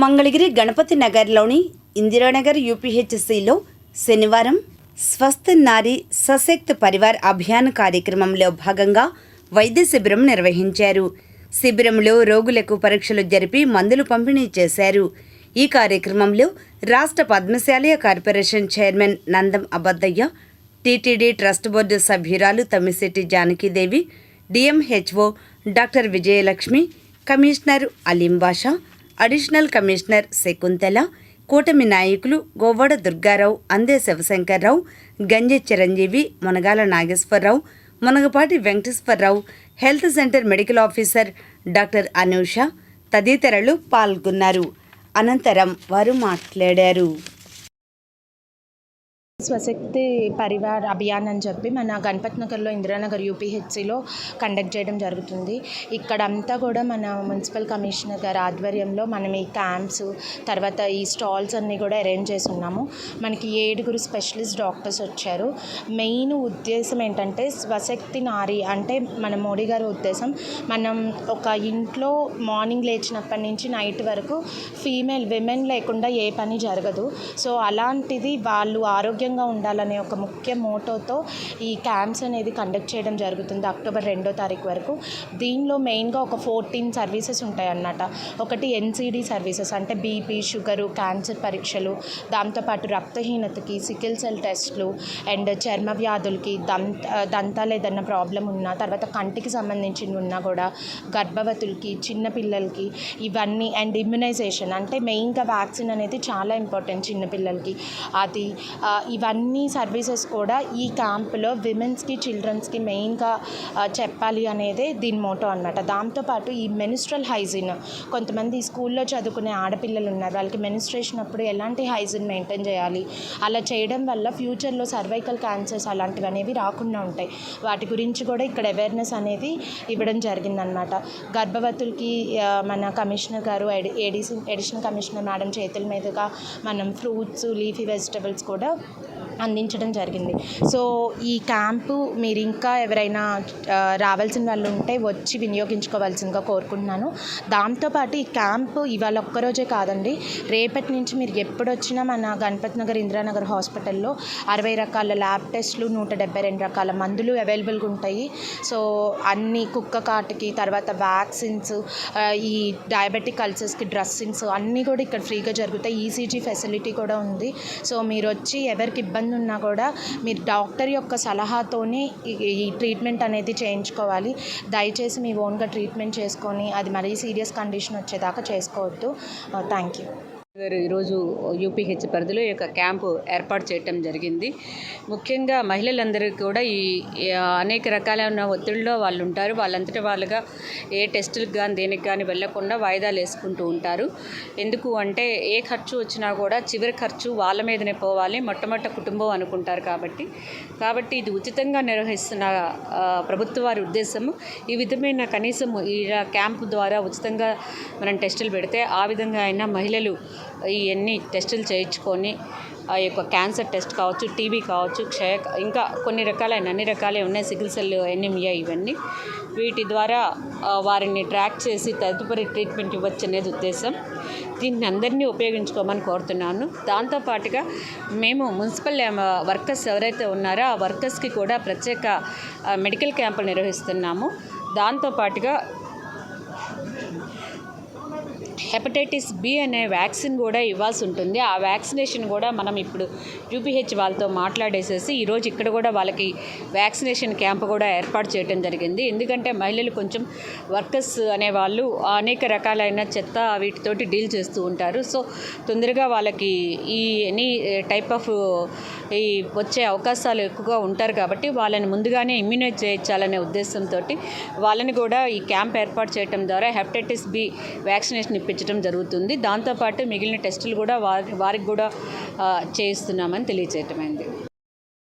మంగళగిరి గణపతి నగర్లోని ఇందిరానగర్ యూపీహెచ్సిలో శనివారం స్వస్థ నారి సశక్త్ పరివార్ అభియాన్ కార్యక్రమంలో భాగంగా వైద్య శిబిరం నిర్వహించారు. శిబిరంలో రోగులకు పరీక్షలు జరిపి మందులు పంపిణీ చేశారు. ఈ కార్యక్రమంలో రాష్ట్ర Padmashaliya corporation chairman Nandam Abaddayya TTD trust board సభ్యురాలు Tammisetti Janakidevi DMHO doctor Vijayalakshmi commissioner Aleem Basha additional commissioner Shakuntala కూటమి నాయకులు Govada Durgarao Ande Sivasankararao Ganje Chiranjeevi Munagala Nageswararao Munagapati Venkateswararao health centre medical officer doctor Anusha తదితరులు పాల్గొన్నారు. అనంతరం వారు మాట్లాడారు. స్వశక్తి పరివార్ అభియాన్ అని చెప్పి మన గణపతి నగర్లో ఇందిరానగర్ యూపీహెచ్సిలో కండక్ట్ చేయడం జరుగుతుంది. ఇక్కడ అంతా కూడా మన మున్సిపల్ కమిషనర్ గారి ఆధ్వర్యంలో మనం ఈ క్యాంప్స్ తర్వాత ఈ స్టాల్స్ అన్నీ కూడా అరేంజ్ చేసి ఉన్నాము మనకి ఏడుగురు స్పెషలిస్ట్ డాక్టర్స్ వచ్చారు. మెయిన్ ఉద్దేశం ఏంటంటే స్వశక్తి నారి అంటే మన మోడీ గారి ఉద్దేశం. మనం ఒక ఇంట్లో మార్నింగ్ లేచినప్పటి నుంచి నైట్ వరకు ఫీమేల్ విమెన్ లేకుండా ఏ పని జరగదు. సో అలాంటిది వాళ్ళు ఆరోగ్యంగా ఉండాలనే ఒక ముఖ్య మోటోతో ఈ క్యాంప్స్ అనేది కండక్ట్ చేయడం జరుగుతుంది అక్టోబర్ రెండో తారీఖు వరకు. దీనిలో మెయిన్గా ఒక ఫోర్టీన్ సర్వీసెస్ ఉంటాయి అన్నమాట ఒకటి ఎన్సీడీ సర్వీసెస్ అంటే బీపీ షుగరు క్యాన్సర్ పరీక్షలు దాంతోపాటు రక్తహీనతకి సికిల్ సెల్ టెస్ట్లు అండ్ చర్మ వ్యాధులకి దంత దంతాలు ఏదన్నా ప్రాబ్లం ఉన్నా తర్వాత కంటికి సంబంధించినవి ఉన్నా కూడా గర్భవతులకి చిన్నపిల్లలకి ఇవన్నీ అండ్ ఇమ్యునైజేషన్ అంటే మెయిన్గా వ్యాక్సిన్ అనేది చాలా ఇంపార్టెంట్ చిన్నపిల్లలకి అది ఇవన్నీ సర్వీసెస్ కూడా ఈ క్యాంపులో విమెన్స్కి చిల్డ్రన్స్కి మెయిన్గా చెప్పాలి అనేదే దీని మోటో అనమాట దాంతోపాటు ఈ మెనిస్ట్రల్ హైజీన్ కొంతమంది స్కూల్లో చదువుకునే ఆడపిల్లలు ఉన్నారు వాళ్ళకి మెనిస్ట్రేషన్ అప్పుడు ఎలాంటి హైజీన్ మెయింటైన్ చేయాలి? అలా చేయడం వల్ల ఫ్యూచర్లో సర్వైకల్ క్యాన్సర్స్ అలాంటివి అనేవి రాకుండా ఉంటాయి. వాటి గురించి కూడా ఇక్కడ అవేర్నెస్ అనేది ఇవ్వడం జరిగిందనమాట గర్భవతులకి మన కమిషనర్ గారు ఎడిషన్ ఎడిషనల్ కమిషనర్ మేడం చేతుల మీదుగా మనం ఫ్రూట్స్ లీఫీ వెజిటబుల్స్ కూడా అందించడం జరిగింది. సో ఈ క్యాంపు మీరు ఇంకా ఎవరైనా రావాల్సిన వాళ్ళు ఉంటే వచ్చి వినియోగించుకోవాల్సిందిగా కోరుకుంటున్నాను. దాంతోపాటు ఈ క్యాంపు ఇవాళ ఒక్కరోజే కాదండి. రేపటి నుంచి మీరు ఎప్పుడు వచ్చినా మన గణపతి నగర్ ఇందిరానగర్ హాస్పిటల్లో అరవై రకాల ల్యాబ్ టెస్ట్లు నూట డెబ్బై రెండు రకాల మందులు అవైలబుల్గా ఉంటాయి. సో అన్ని కుక్క కాటుకి తర్వాత వ్యాక్సిన్స్ ఈ డయాబెటిక్ అల్సర్స్కి డ్రెస్సింగ్స్ అన్నీ కూడా ఇక్కడ ఫ్రీగా జరుగుతాయి. ఈసీజీ ఫెసిలిటీ కూడా ఉంది. సో మీరు వచ్చి ఎవరికి ఇబ్బంది ఉన్నా కూడా మీరు డాక్టర్ యొక్క సలహాతోనే ఈ ఈ ట్రీట్మెంట్ అనేది చేయించుకోవాలి. దయచేసి మీ ఓన్గా ట్రీట్మెంట్ చేసుకొని అది మరీ సీరియస్ కండిషన్ వచ్చేదాకా చేసుకోవద్దు. Uh, థ్యాంక్ యూ గారు ఈరోజు యూపీహెచ్ పరిధిలో ఈ యొక్క క్యాంపు ఏర్పాటు చేయటం జరిగింది. ముఖ్యంగా మహిళలందరికీ కూడా ఈ అనేక రకాలైన ఒత్తిడిలో వాళ్ళు ఉంటారు. వాళ్ళంతటి వాళ్ళుగా ఏ టెస్టులకు కానీ దేనికి కానీ వెళ్ళకుండా వాయిదాలు వేసుకుంటూ ఉంటారు. ఎందుకు అంటే ఏ ఖర్చు వచ్చినా కూడా చివరి ఖర్చు వాళ్ళ మీదనే పోవాలి. మొట్టమొదట కుటుంబం అనుకుంటారు కాబట్టి. కాబట్టి ఇది ఉచితంగా నిర్వహిస్తున్న ప్రభుత్వ వారి ఉద్దేశము. ఈ విధమైన కనీసం ఈ క్యాంపు ద్వారా ఉచితంగా మనం టెస్టులు పెడితే ఆ విధంగా అయినా మహిళలు ఇవన్నీ టెస్టులు చేయించుకొని ఆ యొక్క క్యాన్సర్ టెస్ట్ కావచ్చు టీబీ కావచ్చు క్షయ ఇంకా కొన్ని రకాలైన అన్ని రకాలే ఉన్నాయి సిగిల్ సెల్ ఎనిమియా ఇవన్నీ. వీటి ద్వారా వారిని ట్రాక్ చేసి తదుపరి ట్రీట్మెంట్ ఇవ్వచ్చు అనేది ఉద్దేశం. దీన్ని అందరినీ ఉపయోగించుకోమని కోరుతున్నాను. దాంతోపాటుగా మేము మున్సిపల్ వర్కర్స్ ఎవరైతే ఉన్నారో ఆ వర్కర్స్కి కూడా ప్రత్యేక మెడికల్ క్యాంపులు నిర్వహిస్తున్నాము. దాంతోపాటుగా హెపటైటిస్ బి అనే వ్యాక్సిన్ కూడా ఇవ్వాల్సి ఉంటుంది. ఆ వ్యాక్సినేషన్ కూడా మనం ఇప్పుడు యూపీహెచ్ వాళ్ళతో మాట్లాడేసేసి ఈరోజు ఇక్కడ కూడా వాళ్ళకి వ్యాక్సినేషన్ క్యాంప్ కూడా ఏర్పాటు చేయడం జరిగింది. ఎందుకంటే మహిళలు కొంచెం వర్కర్స్ అనేవాళ్ళు అనేక రకాలైన చెత్త వీటితోటి డీల్ చేస్తూ ఉంటారు. సో తొందరగా వాళ్ళకి ఈ ఎనీ టైప్ ఆఫ్ ఈ వచ్చే అవకాశాలు ఎక్కువగా ఉంటారు కాబట్టి వాళ్ళని ముందుగానే ఇమ్యూనైజ్ చేయించాలనే ఉద్దేశంతో వాళ్ళని కూడా ఈ క్యాంప్ ఏర్పాటు చేయడం ద్వారా హెపటైటిస్ బి వ్యాక్సినేషన్ ఇప్పించడం జరుగుతుంది. దాంతోపాటు మిగిలిన టెస్టులు కూడా వారి వారికి కూడా చేయిస్తున్నామని తెలియజేయటమైంది